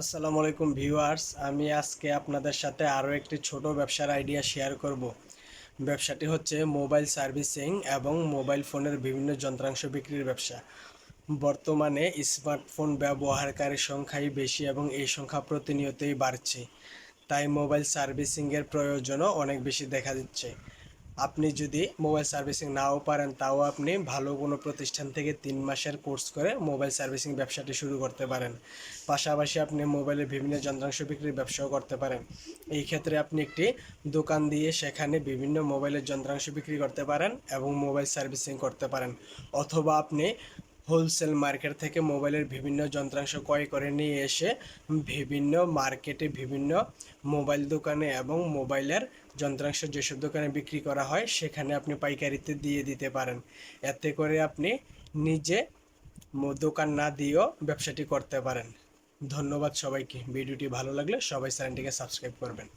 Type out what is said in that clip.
আসসালামু আলাইকুম ভিউয়ার্স, আমি আজকে আপনাদের সাথে আরও একটি ছোট ব্যবসার আইডিয়া শেয়ার করব। ব্যবসাটি হচ্ছে মোবাইল সার্ভিসিং এবং মোবাইল ফোনের বিভিন্ন যন্ত্রাংশ বিক্রির ব্যবসা। বর্তমানে স্মার্টফোন ব্যবহারকারীর সংখ্যাই বেশি এবং এই সংখ্যা প্রতিনিয়তই বাড়ছে। তাই মোবাইল সার্ভিসিংয়ের প্রয়োজনও অনেক বেশি দেখা দিচ্ছে। আপনি যদি মোবাইল সার্ভিসিং নাও পারেন, তাও আপনি ভালো কোনো প্রতিষ্ঠান থেকে তিন মাসের কোর্স করে মোবাইল সার্ভিসিং ব্যবসাটি শুরু করতে পারেন। পাশাপাশি আপনি মোবাইলের বিভিন্ন যন্ত্রাংশ বিক্রির ব্যবসাও করতে পারেন। এই ক্ষেত্রে আপনি একটি দোকান দিয়ে সেখানে বিভিন্ন মোবাইলের যন্ত্রাংশ বিক্রি করতে পারেন এবং মোবাইল সার্ভিসিং করতে পারেন। অথবা আপনি হোলসেল মার্কেট থেকে মোবাইলের বিভিন্ন যন্ত্রাংশ ক্রয় করে নিয়ে এসে বিভিন্ন মার্কেটে বিভিন্ন মোবাইল দোকানে এবং মোবাইলের যন্ত্রাংশ যেসব দোকানে বিক্রি করা হয়, সেখানে আপনি পাইকারিতে দিয়ে দিতে পারেন। এতে করে আপনি নিজে দোকান না দিয়েও ব্যবসাটি করতে পারেন। ধন্যবাদ সবাইকে। ভিডিওটি ভালো লাগলে সবাই চ্যানেলটিকে সাবস্ক্রাইব করবেন।